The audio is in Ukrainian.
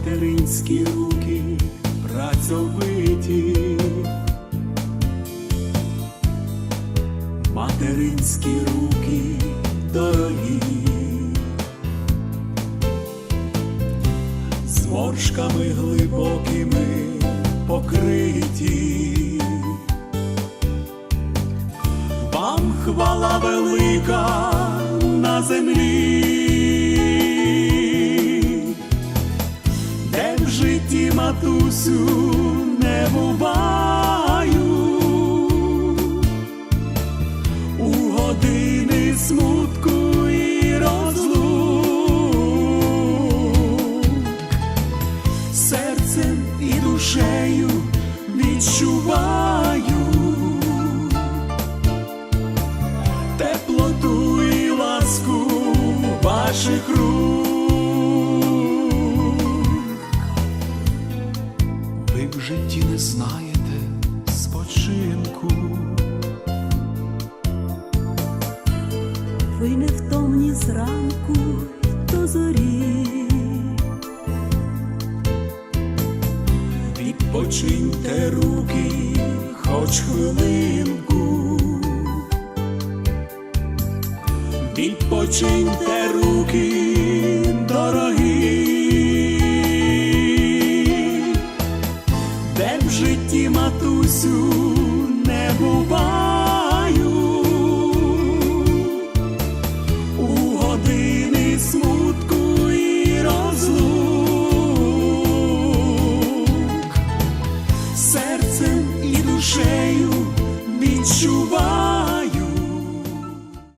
материнські руки працьовиті, материнські руки дорогі, зморшками глибокими покриті. Вам хвала велика житті матусю не буваю, у години смутку і розлук, серцем і душею відчуваю. Теплоту і ласку ваших рук. Знаєте спочинку, Ви невтомні зранку й до зорі, відпочиньте руки, хоч хвилинку. Відпочиньте руки, дорогі. сонцю не буваю, у години смутку і розлук серцем і душею відчуваю.